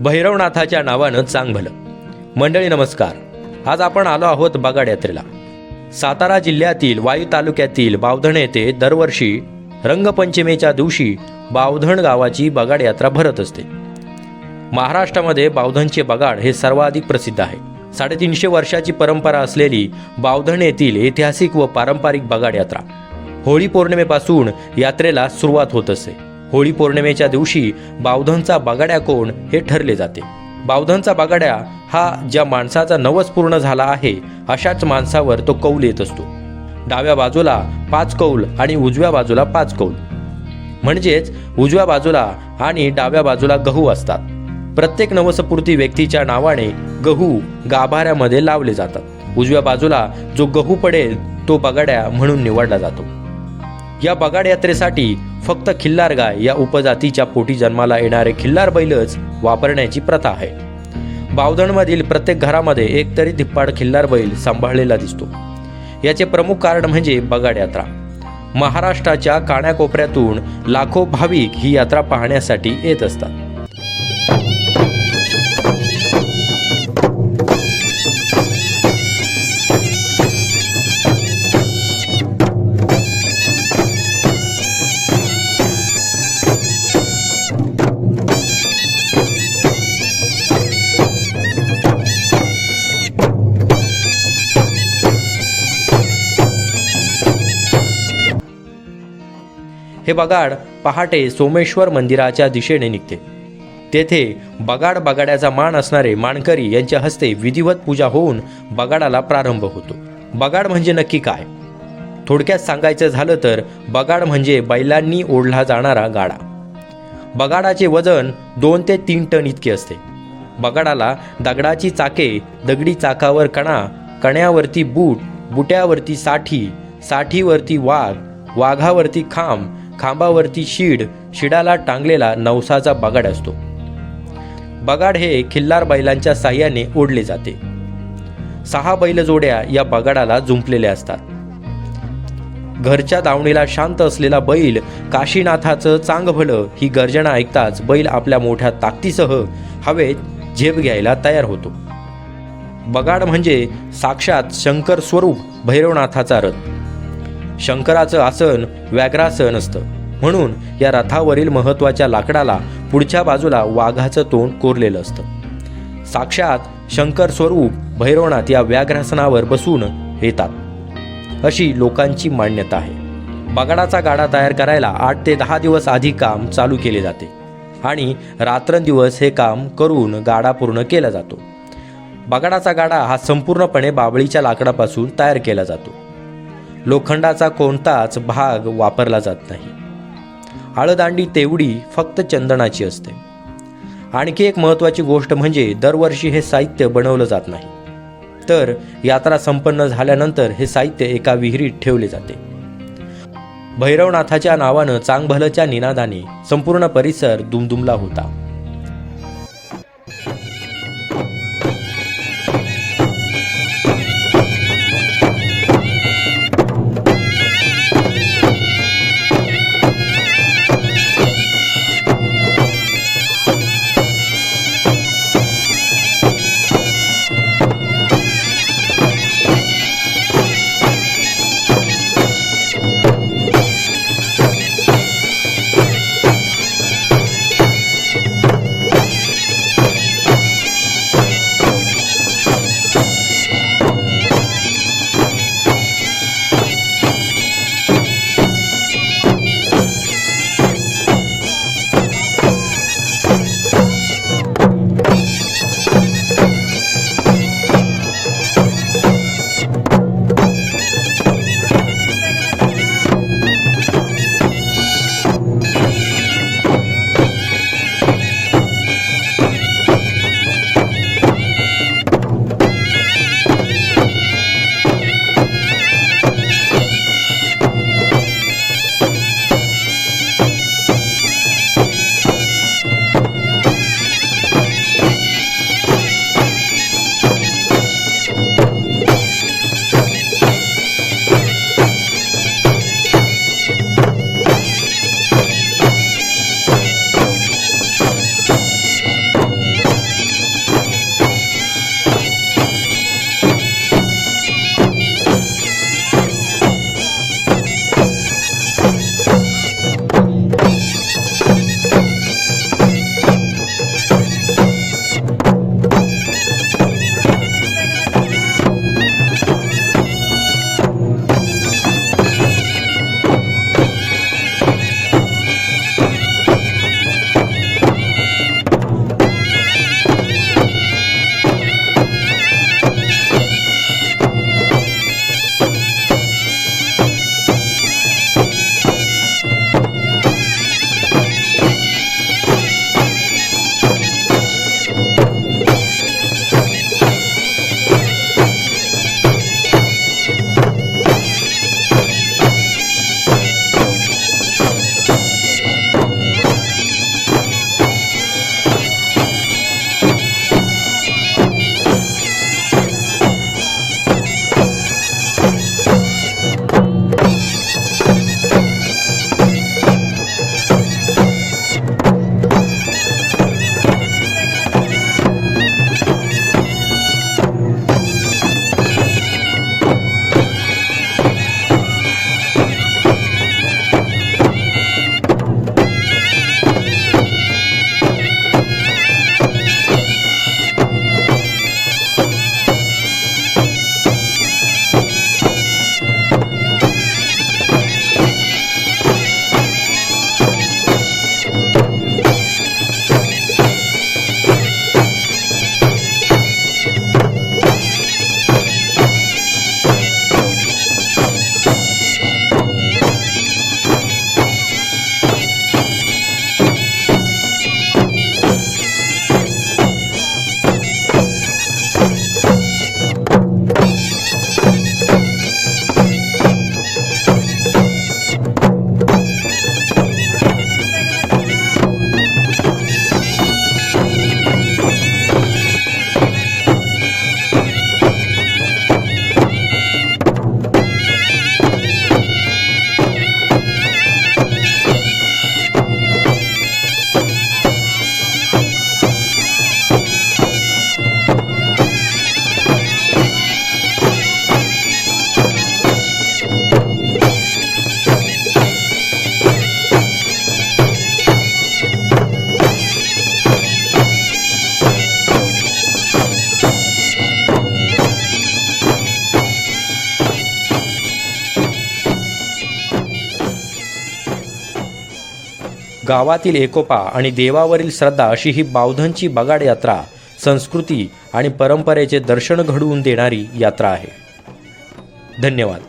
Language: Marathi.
भैरवनाथाच्या नावानं चांग भलं मंडळी नमस्कार. आज आपण आलो आहोत बगाड यात्रेला. सातारा जिल्ह्यातील वायू तालुक्यातील बावधण येथे दरवर्षी रंगपंचमीच्या दिवशी बावधण गावाची बगाड यात्रा भरत असते. महाराष्ट्रामध्ये बावधणचे बगाड हे सर्वाधिक प्रसिद्ध आहे. साडेतीनशे वर्षाची परंपरा असलेली बावधण येथील ऐतिहासिक व पारंपरिक बगाड यात्रा. होळी पौर्णिमेपासून यात्रेला सुरुवात होत असते होळी पौर्णिमेच्या दिवशी बावधनचा बागाड्या कोण हे ठरले जाते. बावधनचा बागाड्या हा ज्या माणसाचा नवस पूर्ण झाला आहे अशाच माणसावर तो कौल येत असतो. डाव्या बाजूला पाच कौल आणि उजव्या बाजूला पाच कौल. म्हणजेच उजव्या बाजूला आणि डाव्या बाजूला गहू असतात. प्रत्येक नवसपूर्ती व्यक्तीच्या नावाने गहू गाभाऱ्यामध्ये लावले जातात. उजव्या बाजूला जो गहू पडेल तो बगाड्या म्हणून निवडला जातो. या बगाड यात्रेसाठी फक्त खिल्लार गाय या उपजातीच्या पोटी जन्माला येणारे खिल्लार बैलच वापरण्याची प्रथा आहे. बावधणमधील प्रत्येक घरामध्ये एकतरी धिप्पाड खिल्लार बैल सांभाळलेला दिसतो. याचे प्रमुख कारण म्हणजे बगाड यात्रा. महाराष्ट्राच्या कानाकोपऱ्यातून लाखो भाविक ही यात्रा पाहण्यासाठी येत असतात. हे बगाड पहाटे सोमेश्वर मंदिराच्या दिशेने निघते. तेथे बगाड बगाड्याचा मान असणारे मानकरी यांच्या हस्ते विधिवत पूजा होऊन बगाडाला प्रारंभ होतो. बगाड म्हणजे नक्की काय? थोडक्यात सांगायचं झालं तर बगाड म्हणजे बैलांनी ओढला जाणारा गाडा. बगाडाचे वजन दोन ते तीन टन इतके असते. बगाडाला दगडाची चाके दगडी चाकावर कणा कण्यावरती बूट बुट्यावरती साठी साठीवरती वाघ वाघावरती खांब खांबावरती शीड शिडाला टांगलेला नवसाचा बगाड असतो. बगाड हे खिल्लार बैलांच्या साह्याने ओढले जाते. सहा बैलजोड्या या बगाडाला जुंपलेल्या असतात. घरच्या दावणीला शांत असलेला बैल काशीनाथाचं चांग भलं ही गर्जना ऐकताच बैल आपल्या मोठ्या ताकदीसह हवेत झेप घ्यायला तयार होतो. बगाड म्हणजे साक्षात शंकर स्वरूप भैरवनाथाचा रथ. शंकराचं आसन व्याघ्रासन असतं. म्हणून या रथावरील महत्त्वाच्या लाकडाला पुढच्या बाजूला वाघाचं तोंड कोरलेलं असतं. साक्षात शंकर स्वरूप भैरवनाथ या व्याघ्रासनावर बसून येतात. अशी लोकांची मान्यता आहे. बगाडाचा गाडा तयार करायला आठ ते दहा दिवस आधी काम चालू केले जाते आणि रात्रंदिवस हे काम करून गाडा पूर्ण केला जातो. बगाडाचा गाडा हा संपूर्णपणे बाबळीच्या लाकडापासून तयार केला जातो. लोखंडाचा कोणताच भाग वापरला जात नाही. आळदांडी तेवढी फक्त चंदनाची असते. आणखी एक महत्त्वाची गोष्ट म्हणजे दरवर्षी हे साहित्य बनवलं जात नाही. तर यात्रा संपन्न झाल्यानंतर हे साहित्य एका विहिरीत ठेवले जाते. भैरवनाथाच्या नावानं चांगभलच्या निनादाने संपूर्ण परिसर दुमदुमला होता. गावातील एकोपा आणि देवावरील श्रद्धा अशी ही बावधनची बगाड यात्रा संस्कृती आणि परंपरेचे दर्शन घडवून देणारी यात्रा आहे. धन्यवाद.